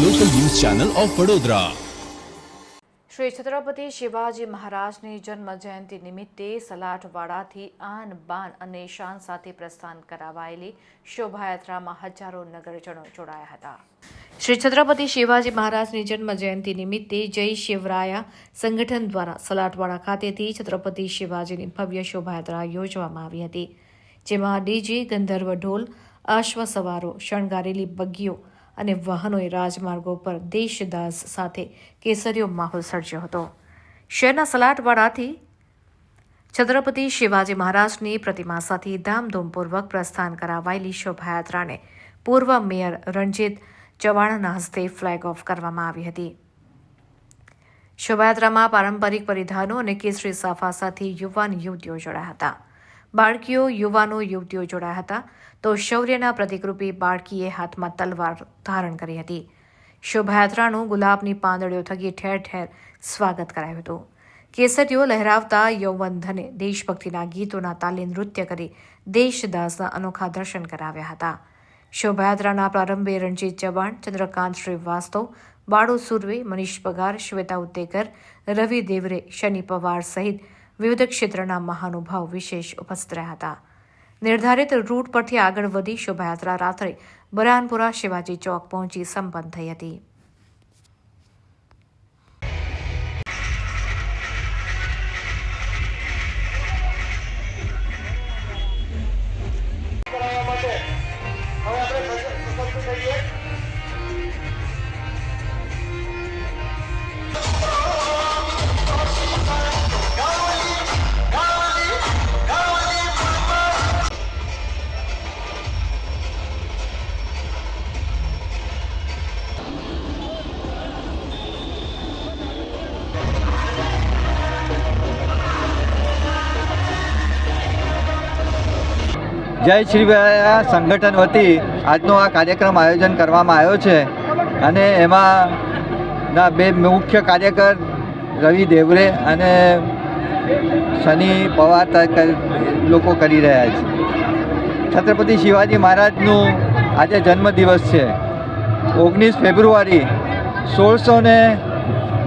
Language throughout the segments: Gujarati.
Channel of Vadodara. Shri Chhatrapati Shivaji મહારાજની જન્મ જયંતિ નિમિત્તે સલાટવાડાથી આન બાન અને શાન સાથે પ્રસ્થાન કરાવાયેલી શોભાયાત્રામાં હજારો નગરજનો જોડાયા હતા. શ્રી છત્રપતિ શિવાજી મહારાજની જન્મ જયંતિ નિમિત્તે જય શિવરાયા સંગઠન દ્વારા સલાટવાડા ખાતેથી છત્રપતિ શિવાજીની ભવ્ય શોભાયાત્રા યોજવામાં આવી હતી. જેમાં ડીજી ગંધર્વ ઢોલ અશ્વ સવારો શણગારેલી બગીઓ અને વાહનોએ રાજમાર્ગો પર દેશદાસ સાથે કેસરીયો માહોલ સર્જ્યો હતો. શહેરના સલાટવાડાથી છત્રપતિ શિવાજી મહારાજની પ્રતિમા સાથે ધામધૂમપૂર્વક પ્રસ્થાન કરાવાયેલી શોભાયાત્રાને પૂર્વ મેયર રણજીત ચવાણના હસ્તે ફ્લેગ ઓફ કરવામાં આવી હતી. શોભાયાત્રામાં પારંપરિક પરિધાનો અને કેસરી સાફા સાથે યુવાન યુવતીઓ જોડાયા હતા. બાળકીઓ, યુવાનો, યુવતીઓ જોડાયા હતા તો શૌર્યના પ્રતિકરૂપે બાળકીએ હાથમાં તલવાર ધારણ કરી હતી. શોભાયાત્રાનું ગુલાબની પાંદડીઓ થકી ઠેર ઠેર સ્વાગત કરાયું હતું. કેસરીઓ લહેરાવતા યૌવનધને દેશભક્તિના ગીતોના તાલે નૃત્ય કરી દેશદાસના અનોખા દર્શન કરાવ્યા હતા. શોભાયાત્રાના પ્રારંભે રણજીત ચવાણ ચંદ્રકાંત શ્રીવાસ્તવ, બાળુ સુરવે, મનીષ પગાર, શ્વેતા ઉત્તેકર, રવિ દેવરે, શનિ પવાર સહિત વિવિધ ક્ષેત્રના મહાનુભાવ વિશેષ ઉપસ્થિત રહ્યા હતા. નિર્ધારિત રૂટ પરથી આગળ વધી શોભાયાત્રા રાત્રે બરાનપુરા શિવાજી ચોક પહોંચી સંપન્ન થઈ હતી. જય શ્રી સંગઠન વતી આજનો આ કાર્યક્રમ આયોજન કરવામાં આવ્યો છે. અને એમાં ના બે મુખ્ય કાર્યકર રવિ દેવરે અને શનિ પવાર લોકો કરી રહ્યા છે. છત્રપતિ શિવાજી મહારાજનું આજે જન્મદિવસ છે. ઓગણીસ ફેબ્રુઆરી સોળસો ને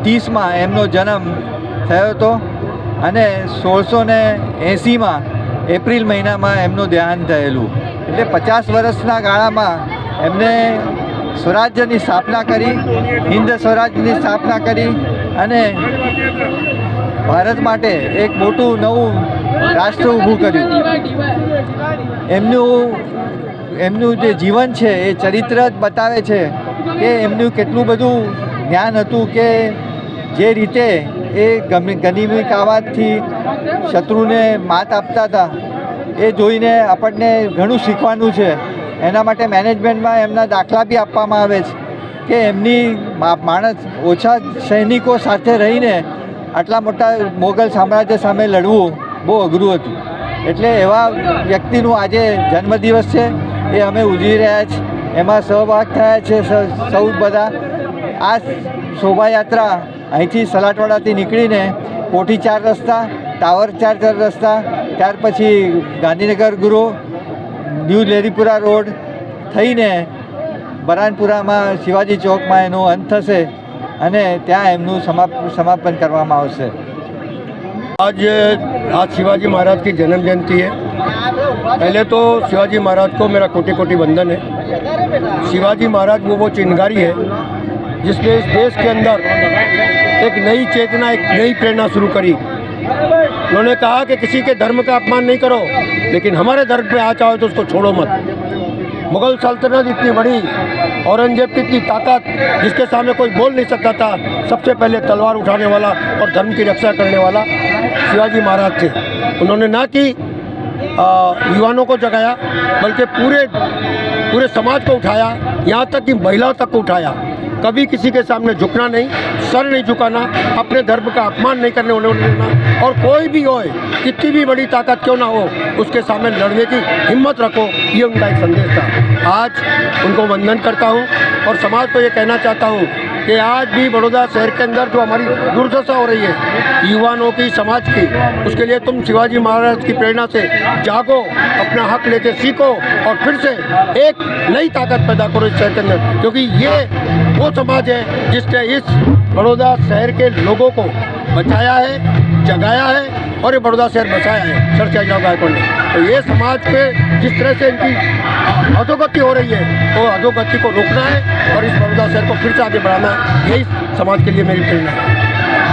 ત્રીસમાં એમનો જન્મ થયો હતો. અને સોળસો ને એંસીમાં એપ્રિલ મહિનામાં એમનું ધ્યાન થયેલું. એટલે પચાસ વર્ષના ગાળામાં એમને સ્વરાજ્યની સ્થાપના કરી, હિન્દ સ્વરાજ્યની સ્થાપના કરી અને ભારત માટે એક મોટું નવું રાષ્ટ્ર ઊભું કર્યું. એમનું એમનું જે જીવન છે એ ચરિત્ર જ બતાવે છે કે એમનું કેટલું બધું જ્ઞાન હતું કે જે રીતે એ ગનિમી કાવાથી શત્રુને માત આપતા હતા, એ જોઈને આપણને ઘણું શીખવાનું છે. એના માટે મેનેજમેન્ટમાં એમના દાખલા બી આપવામાં આવે છે કે એમની માણસ ઓછા સૈનિકો સાથે રહીને આટલા મોટા મોગલ સામ્રાજ્ય સામે લડવું બહુ અઘરું હતું. એટલે એવા વ્યક્તિનું આજે જન્મદિવસ છે, એ અમે ઉજવી રહ્યા છીએ એમાં સહભાગ થયા છે સૌ બધા. આ શોભાયાત્રા અહીંથી સલાટવાડાથી નીકળીને કોઠી ચાર રસ્તા ટાવર ચાર ચાર રસ્તા ત્યાર પછી ગાંધીનગર ગુરુ ન્યૂ લેરીપુરા રોડ થઈને બરાનપુરામાં શિવાજી ચોકમાં એનો અંત થશે અને ત્યાં એમનું સમાપ સમાપન કરવામાં આવશે आज आज शिवाजी महाराज की जन्म जयंती है पहले तो शिवाजी महाराज को मेरा कोटि कोटि वंदन है शिवाजी महाराज वो वो चिंगारी है जिसने इस देश के अंदर एक नई चेतना, एक नई प्रेरणा शुरू करी। उन्होंने कहा कि किसी के धर्म का अपमान नहीं करो, लेकिन हमारे धर्म पे आ चाहो तो उसको छोड़ो मत। मुगल सल्तनत इतनी बड़ी, औरंगज़ेब की इतनी ताकत, जिसके सामने कोई बोल नहीं सकता था, सबसे पहले तलवार उठाने वाला और धर्म की रक्षा करने वाला शिवाजी महाराज थे। उन्होंने ना कि युवाओं को जगाया, बल्कि पूरे पूरे समाज को उठाया, यहाँ तक कि महिलाओं तक को उठाया। कभी किसी के सामने झुकना नहीं, सर नहीं झुकाना, अपने धर्म का अपमान नहीं करने होने देना, और कोई भी हो कितनी भी बड़ी ताकत क्यों ना हो, उसके सामने लड़ने की हिम्मत रखो, ये उनका एक संदेश था। आज उनको वंदन करता हूँ, और समाज को ये कहना चाहता हूँ कि आज भी बड़ौदा शहर के अंदर जो हमारी दुर्दशा हो रही है युवाओं की, समाज की, उसके लिए तुम शिवाजी महाराज की प्रेरणा से जागो, अपना हक लेके सीखो, और फिर से एक नई ताकत पैदा करो इस शहर के अंदर, क्योंकि ये वो समाज है जिसने इस बड़ौदा शहर के लोगों को बचाया है, जगाया है और ये बड़ौदा शहर बचाया है। सर त्यागराव गायकवाड़ ने तो ये समाज पे जिस तरह से इनकी अधोगति हो रही है वो तो अधोगति को रोकना है और इस बड़ौदा शहर को फिर से आगे बढ़ाना है। यही समाज के लिए मेरी प्रेरणा है।